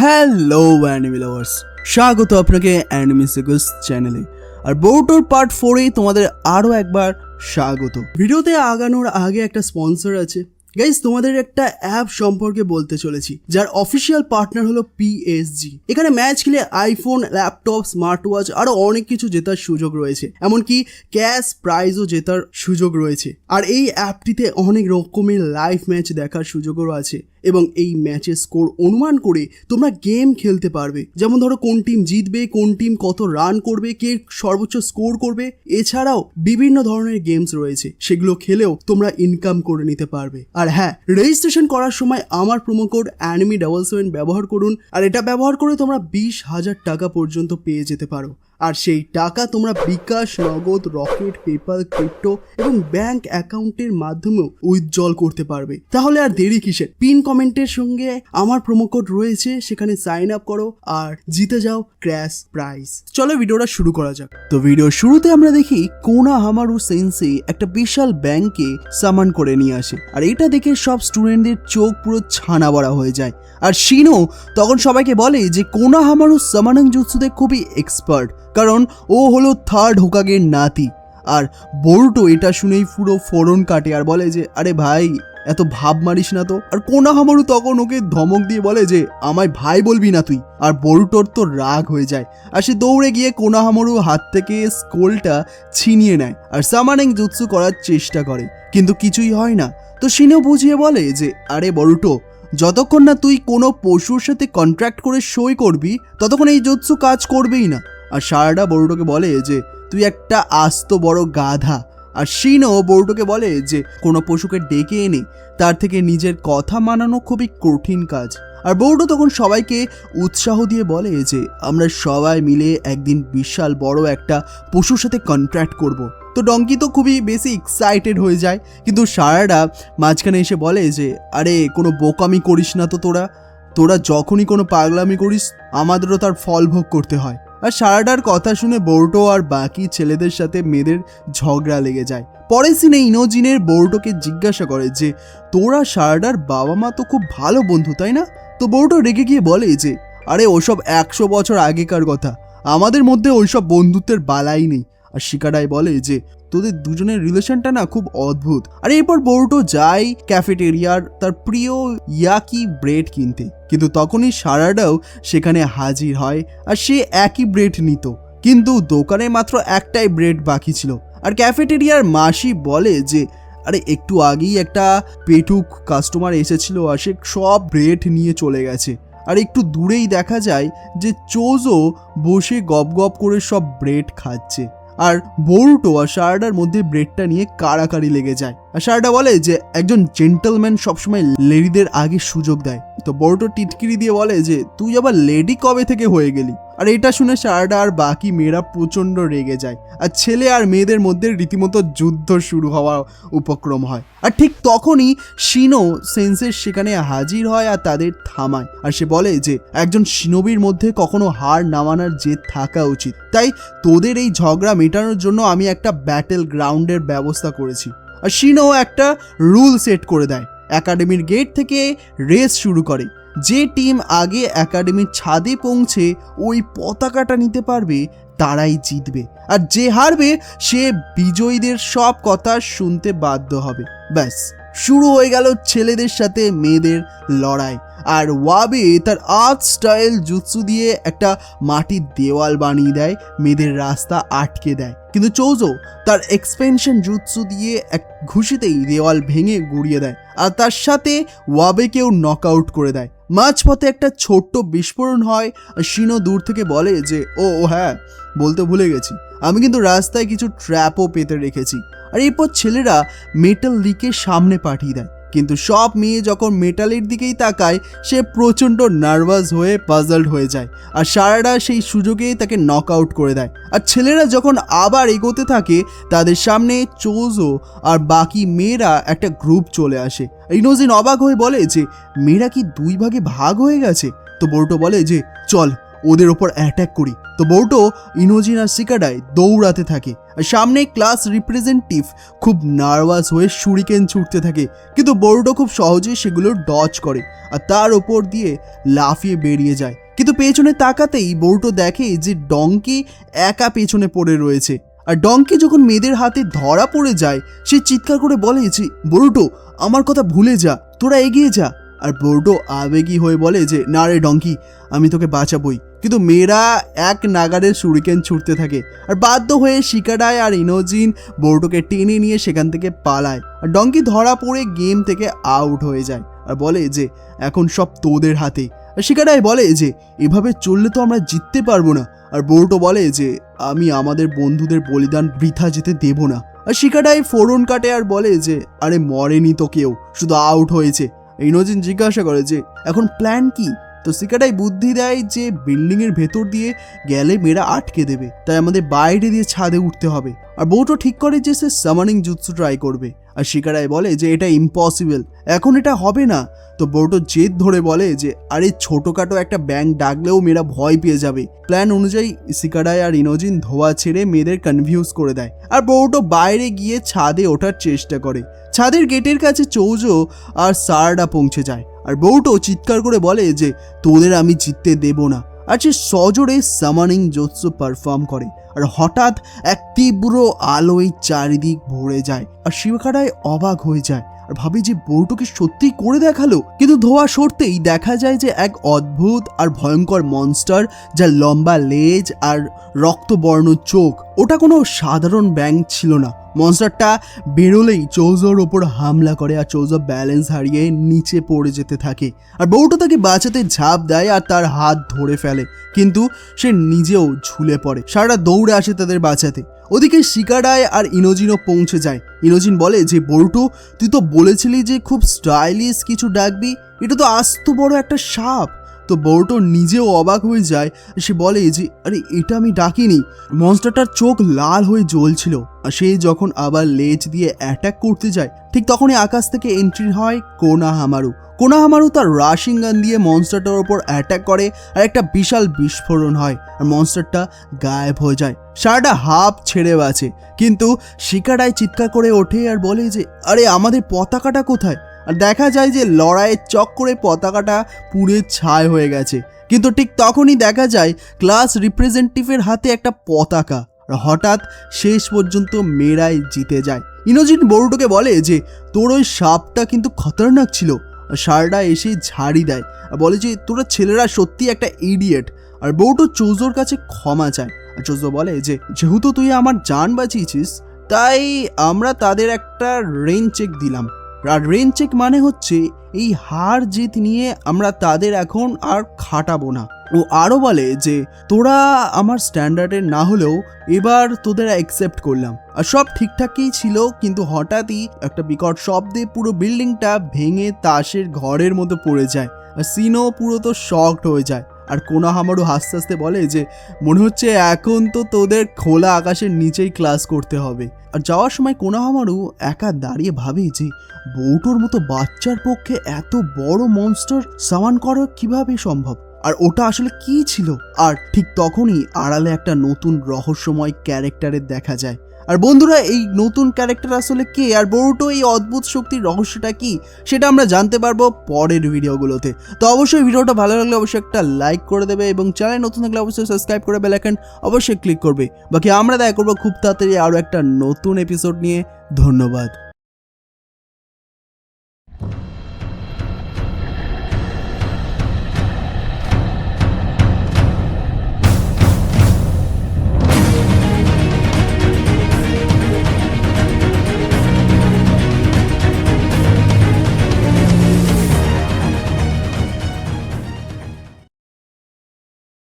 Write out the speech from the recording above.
Hello enemy lovers স্বাগত আপনাকে enemy সিকুস চ্যানেলে আর বোর্টোর পার্ট ফোরে তোমাদের আরও একবার স্বাগত। ভিডিওতে আগানোর আগে একটা স্পন্সর আছে। গাইজ তোমাদের একটা অ্যাপ সম্পর্কে বলতে চলেছি, যার অফিসিয়াল পার্টনার হলো পিএসজি এখানে ম্যাচ খেলে আইফোন ল্যাপটপ স্মার্ট ওয়াচ আরও অনেক কিছু জেতার সুযোগ রয়েছে। এমনকি ক্যাশ প্রাইজও জেতার সুযোগ রয়েছে। আর এই অ্যাপটিতে অনেক রকমের লাইভ ম্যাচ দেখার সুযোগও আছে। এবং এই ম্যাচের স্কোর অনুমান করে তোমরা গেম খেলতে পারবে। যেমন ধরো কোন টিম জিতবে, কোন টিম কত রান করবে, কে সর্বোচ্চ স্কোর করবে, এছাড়াও বিভিন্ন ধরনের গেমস রয়েছে, সেগুলো খেলেও তোমরা ইনকাম করে নিতে পারবে। আর হ্যাঁ রেজিস্ট্রেশন করার সময় আমার promo code anime double seven ব্যবহার করুন, আর এটা ব্যবহার করে তোমরা বিশ হাজার টাকা পর্যন্ত পেয়ে যেতে পারো। আর সেই টাকা তোমরা bKash, Nagad, Rocket, PayPal, crypto এবং ব্যাংক অ্যাকাউন্টের মাধ্যমেও উইথড্রল করতে পারবে। তাহলে আর দেরি কিসের? পিন কমেন্টের সঙ্গে আমার কোড রয়েছে, সেখানে সাইন আপ করো আর জিতে যাও ক্র্যাশ প্রাইজ। চলো ভিডিওটা শুরু করা যাক। তো ভিডিও শুরুতে আমরা দেখি কোনা হামারু সেন্সে একটা বিশাল ব্যাংকে সামান করে নিয়ে আসে। আর এটা দেখে সব স্টুডেন্টদের চোখ পুরো ছানা বড়া হয়ে যায়। আর শিনো তখন সবাইকে বলে যে কোনা হামারু সামানাং জুৎসুতে খুবই এক্সপার্ট কারণ ও হলো থার্ড হোকাগের নাতি। আর বোল্টো এটা শুনেই পুরো ফোরন কাটে আর বলে যে, আরে ভাই, এত ভাব মারিস না তো? আর কোনা হামারু তখন ওকে ধমক দিয়ে বলে যে, আমায় ভাই বলবি না তুই। আর বোল্টোর তো রাগ হয়ে যায়। আর সে দৌড়ে গিয়ে কোনা হামারু হাত থেকে স্কোলটা ছিনিয়ে নেয় আর সামানেং জুৎসু করার চেষ্টা করে। কিন্তু কিছুই হয় না। তো সিনেও বুঝিয়ে বলে যে, আরে বল্টো, যতক্ষণ না তুই কোনো পশুর সাথে কন্ট্রাক্ট করে সই করবি, ততক্ষণ এই জুৎসু কাজ করবেই না। আর সারাটা বড়ুটোকে বলে যে, তুই একটা আস্ত বড় গাধা। আর শিনও বড়ুটোকে বলে যে, কোনো পশুকে ডেকে এনে তার থেকে নিজের কথা মানানো খুবই কঠিন কাজ। আর বৌটো তখন সবাইকে উৎসাহ দিয়ে বলে যে, আমরা সবাই মিলে একদিন বিশাল বড় একটা পশুর সাথে কন্ট্রাক্ট করব। তো ডঙ্কি তো খুবই বেশি এক্সাইটেড হয়ে যায়, কিন্তু সারাটা মাঝখানে এসে বলে যে, আরে, কোনো বোকামি করিস না তো তোরা। তোরা যখনই কোনো পাগলামি করিস, আমাদেরও তার ফল ভোগ করতে হয়। আর সারাটার কথা শুনে বোর্টো আর বাকি ছেলেদের সাথে মেয়েদের ঝগড়া লেগে যায়। পরের সিনে ইনোজিনের বোর্টোকে জিজ্ঞাসা করে যে, তোরা সারাডার বাবা মা তো খুব ভালো বন্ধু, তাই না? তো বোর্টো রেগে গিয়ে বলে যে, আরে, ওসব একশো বছর আগেকার কথা। আমাদের মধ্যে ওইসব বন্ধুত্বের বালাই নেই। আর শিকারাই বলে যে, তোদের দুজনের রিলেশনটা না খুব অদ্ভুত। আর এরপর বোর্টো যায় ক্যাফেটেরিয়ার তার প্রিয় ইয়াকি ব্রেড কিনতে। কিন্তু তখনই সারাডাও সেখানে হাজির হয় আর সে একই ব্রেড নিত। কিন্তু দোকানে মাত্র একটাই ব্রেড বাকি ছিল। আর ক্যাফেটেরিয়ার মাসি বলে যে, আরে, একটু আগেই একটা পেটুক কাস্টমার এসেছিল আর সে সব ব্রেড নিয়ে চলে গেছে। আর একটু দূরেই দেখা যায় যে চোজও বসে গপ গপ করে সব ব্রেড খাচ্ছে। আর বোরুটো আর শারডার মধ্যে ব্রেডটা নিয়ে কাড়াকাড়ি লেগে যায়। শারডা বলে যে একজন জেন্টলম্যান সবসময় লেডিদের আগে সুযোগ দেয়। তো বোরুটো টিটকিরি দিয়ে বলে যে, তুই আবার লেডি কবে থেকে হয়ে গেলি? আর এটা শুনে শারডা আর বাকি মেয়েরা প্রচণ্ড রেগে যায়। আর ছেলে আর মেয়েদের মধ্যে রীতিমতো যুদ্ধ শুরু হওয়া উপক্রম হয়। আর ঠিক তখনই শিনো সেন্সের সেখানে হাজির হয় আর তাদের থামায়। আর সে বলে যে, একজন শিনবির মধ্যে কখনো হার নামানোর জেদ থাকা উচিত। তাই তোদের এই ঝগড়া মেটানোর জন্য আমি একটা ব্যাটেল গ্রাউন্ডের ব্যবস্থা করেছি। আর শিনো একটা রুল সেট করে দেয়। একাডেমির গেট থেকে রেস শুরু করে। যে টিম আগে একাডেমির ছাদে পৌঁছে ওই পতাকাটা নিতে পারবে, তারাই জিতবে। আর যে হারবে, সে বিজয়ীদের সব কথা শুনতে বাধ্য হবে। ব্যাস, শুরু হয়ে গেল ছেলেদের সাথে মেয়েদের লড়াই। আর ওয়াবে তার আর্ট স্টাইল জুৎসু দিয়ে একটা মাটির দেওয়াল বানিয়ে দেয়, মেয়েদের রাস্তা আটকে দেয়। কিন্তু চৌজো তার এক্সপেনশন জুৎসু দিয়ে এক ঘুষিতেই দেওয়াল ভেঙে গুড়িয়ে দেয় আর তার সাথে ওয়াবেকেও নক আউট করে দেয়। মাঝপথে একটা ছোট্ট বিস্ফোরণ হয় শিনো দূর থেকে বলে যে, ও হ্যাঁ বলতে ভুলে গেছি। আমি কিন্তু রাস্তায় কিছু ট্র্যাপও পেতে রেখেছি। আর এরপর ছেলেরা মেটাল লিকের সামনে পাঠিয়ে দেয়। কিন্তু সব মেয়ে যখন মেটালের দিকেই তাকায়, সে প্রচণ্ড নার্ভাস হয়ে পাজলড হয়ে যায়। আর সারারা সেই সুযোগেই তাকে নক আউট করে দেয়। আর ছেলেরা যখন আবার এগোতে থাকে, তাদের সামনে চোজো আর বাকি মেয়েরা একটা গ্রুপ চলে আসে। ইনোজিন অবাক হয়ে বলে যে, মেয়েরা কি দুই ভাগে ভাগ হয়ে গেছে? তো বোর্টো বলে যে, চল ওদের ওপর অ্যাটাক করি। তো বউটো ইনোজিন আর সিকাডায় দৌড়াতে থাকে। আর সামনে ক্লাস রিপ্রেজেন্টেটিভ খুব নার্ভাস হয়ে সুরিকেন ছুটতে থাকে। কিন্তু বৌটো খুব সহজেই সেগুলো ডচ করে। আর তার ওপর দিয়ে লাফিয়ে বেরিয়ে যায়। কিন্তু পেছনে তাকাতেই বৌটো দেখে যে ডঙ্কি একা পেছনে পড়ে রয়েছে। আর ডঙ্কি যখন মেয়েদের হাতে ধরা পড়ে যায়, সে চিৎকার করে বলে যে বরুটো আমার কথা ভুলে যা, তোরা এগিয়ে যা। আর বরুটো আবেগী হয়ে বলে যে, না রে ডঙ্কি, আমি তোকে বাঁচাবই। কিন্তু মেয়েরা এক নাগারের সুরিকেন ছুটতে থাকে আর বাধ্য হয়ে শিকাডায় আর ইনোজিন বরুটোকে টেনে নিয়ে সেখান থেকে পালায়। আর ডঙ্কি ধরা পড়ে গেম থেকে আউট হয়ে যায় আর বলে যে, এখন সব তোদের হাতে। আর শিকাডায় বলে যে, এভাবে চললে তো আমরা জিততে পারব না। আর বোর্টো বলে যে, আমি আমাদের বন্ধুদের বলিদান বৃথা যেতে দেব না। আর শিকাটাই ফোরন কাটে আর বলে যে, আরে মরেনি তো কেউ, শুধু আউট হয়েছে। ইনোজিন জিজ্ঞাসা করে যে এখন প্ল্যান কি? তো সিকাটাই বুদ্ধি দেয় যে বিল্ডিংয়ের ভেতর দিয়ে গেলে মেয়েরা আটকে দেবে, তাই আমাদের বাইরে দিয়ে ছাদে উঠতে হবে। আর বউটো ঠিক করে যে সে সামানিং জুৎসু ট্রাই করবে। আর শিকারাই বলে যে এটা ইম্পসিবল এখন এটা হবে না। তো বউটো জেদ ধরে বলে যে, আরে ছোটোখাটো একটা ব্যাংক ডাকলেও মেয়েরা ভয় পেয়ে যাবে। প্ল্যান অনুযায়ী সিকারায় আর ইনোজিন ধোয়া ছেড়ে মেয়েদের কনফিউজ করে দেয়। আর বউটো বাইরে গিয়ে ছাদে ওঠার চেষ্টা করে। ছাদের গেটের কাছে চৌজো আর সারডা পৌঁছে যায়। আর বউটো চিৎকার করে বলে যে, তোদের আমি জিততে দেব না। আর সে সজোরে সামানিং জোৎসু পারফর্ম করে। আর হঠাৎ এক তীব্র আলোয় চারিদিক ভরে যায় আর শিবখাড়ায় অবাক হয়ে যায়। আর ভাবি যে, বউটোকে সত্যিই করে দেখাল, কিন্তু ধোয়া সরতেই দেখা যায় যে, এক অদ্ভুত আর ভয়ঙ্কর মনস্টার যার লম্বা লেজ আর রক্তবর্ণ চোখ, ওটা কোনো সাধারণ ব্যাঙ ছিল না। মনস্টারটা বেরোলেই চৌজোর ওপর হামলা করে আর চৌজো ব্যালেন্স হারিয়ে নিচে পড়ে যেতে থাকে। আর বউটা তাকে বাঁচাতে ঝাঁপ দেয় আর তার হাত ধরে ফেলে। কিন্তু সে নিজেও ঝুলে পড়ে। সারা দৌড়ে আসে তাদের বাঁচাতে। ওদিকে শিকারায় আর ইনোজিনও পৌঁছে যায়। ইনোজিন বলে, যে বল্টু তুই তো বলেছিলি যে খুব স্টাইলিশ কিছু ডাকবি? এটা তো আস্ত বড় একটা সাপ। তো বউটো নিজেও অবাক হয়ে যায়। সে বলে যে, আরে, এটা আমি ডাকিনি। মনস্টারটার চোখ লাল হয়ে জ্বলছিল। আর সে যখন আবার লেজ দিয়ে অ্যাটাক করতে যায়, ঠিক তখনই আকাশ থেকে এন্ট্রি হয় কোনা হামারু কোনা হামারু তার রাশিং গান দিয়ে মনস্টারটার ওপর অ্যাটাক করে আর একটা বিশাল বিস্ফোরণ হয়। আর মনস্টারটা গায়েব হয়ে যায়। সারাটা হাফ ছেড়ে বাঁচে। কিন্তু শিকারায় চিৎকার করে ওঠে আর বলে যে, আরে, আমাদের পতাকাটা কোথায়? দেখা যায় যে লড়াইয়ের চক করে পতাকাটা পুড়ে ছায় হয়ে গেছে। কিন্তু ঠিক তখনই দেখা যায় ক্লাস রিপ্রেজেন্টেটিভের হাতে একটা পতাকা হঠাৎ শেষ পর্যন্ত মেয়েরাই জিতে যায়। ইনোজিন বড়ুটোকে বলে যে, তোর ওই সাপটা কিন্তু খতরনাক ছিল। সারটা এসে ঝাড়ি দেয় আর বলে যে, তোরা ছেলেরা সত্যি একটা ইডিয়েট আর বউটো চৌজোর কাছে ক্ষমা চায়। আর চৌজো বলে যে, যেহেতু তুই আমার জান বাঁচিয়েছিস, তাই আমরা তাদের একটা রেন চেক দিলাম। আর রেন চেক মানে হচ্ছে এই হার জিত নিয়ে আমরা তাদের এখন আর খাটাবো না। ও আরও বলে যে, তোরা আমার স্ট্যান্ডার্ডের না হলেও এবার তোদের অ্যাকসেপ্ট করলাম। আর সব ঠিকঠাকই ছিল, কিন্তু হঠাৎই একটা বিকট শব্দে পুরো বিল্ডিংটা ভেঙে তাসের ঘরের মতো পড়ে যায়। আর সিনও পুরো তো শকড হয়ে যায়। আর কোনা হামারু হাসতে হাসতে বলে যে, মনে হচ্ছে এখন তো তোদের খোলা আকাশের নিচেই ক্লাস করতে হবে। আর যাওয়ার সময় কোনা হামারু একা দাঁড়িয়ে ভাবে যে, বউটোর মতো বাচ্চার পক্ষে এত বড় মনস্টার সামান করা কীভাবে সম্ভব? আর ওটা আসলে কি ছিল? আর ঠিক তখনই আড়ালে একটা নতুন রহস্যময় ক্যারেক্টারের দেখা যায়। আর বন্ধুরা, এই নতুন ক্যারেক্টার আসলে কে? আর বড়ুটো এই অদ্ভুত শক্তির রহস্যটা কি? সেটা আমরা জানতে পারব পরের ভিডিওগুলোতে তো অবশ্যই ভিডিওটা ভালো লাগলে অবশ্যই একটা লাইক করে দেবে এবং চ্যানেল নতুন থাকলে অবশ্যই সাবস্ক্রাইব করে বেল আইকন অবশ্যই ক্লিক করবে। বাকি আমরা দেখা করব খুব তাড়াতাড়ি আরও একটা নতুন এপিসোড নিয়ে। ধন্যবাদ।